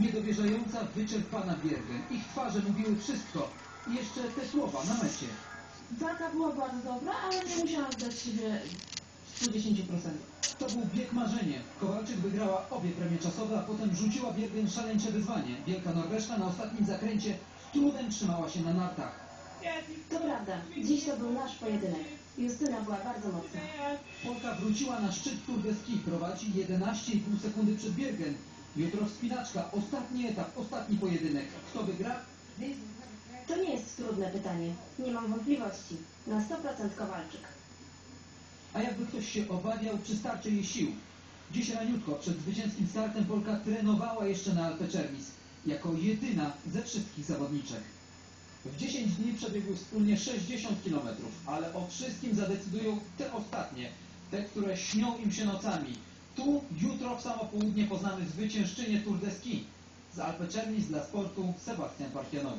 niedowierzająca, wyczerpana Biergen. Ich twarze mówiły wszystko. I jeszcze te słowa na mecie. Walka była bardzo dobra, ale nie musiałam zdać siebie w 110%. To był bieg marzenie. Kowalczyk wygrała obie premie czasowe, a potem rzuciła Biergen szaleńcze wyzwanie. Wielka Norweszka na ostatnim zakręcie z trudem trzymała się na nartach. To prawda, dziś to był nasz pojedynek. Justyna była bardzo mocna. Polka wróciła na szczyt Tour de Ski, prowadzi 11,5 sekundy przed Biergen. Jutro wspinaczka, ostatni etap, ostatni pojedynek. Kto wygra? To nie jest trudne pytanie. Nie mam wątpliwości. Na 100% Kowalczyk. A jakby ktoś się obawiał, czy starczy jej sił? Dziś raniutko przed zwycięskim startem Polka trenowała jeszcze na Alpe Czernis, jako jedyna ze wszystkich zawodniczek. W 10 dni przebiegły wspólnie 60 km, ale o wszystkim zadecydują te ostatnie, te, które śnią im się nocami. Tu jutro w samo południe poznamy zwyciężczynię Tour de Ski. Z Alpe Czernis dla sportu Sebastian Parkianowicz.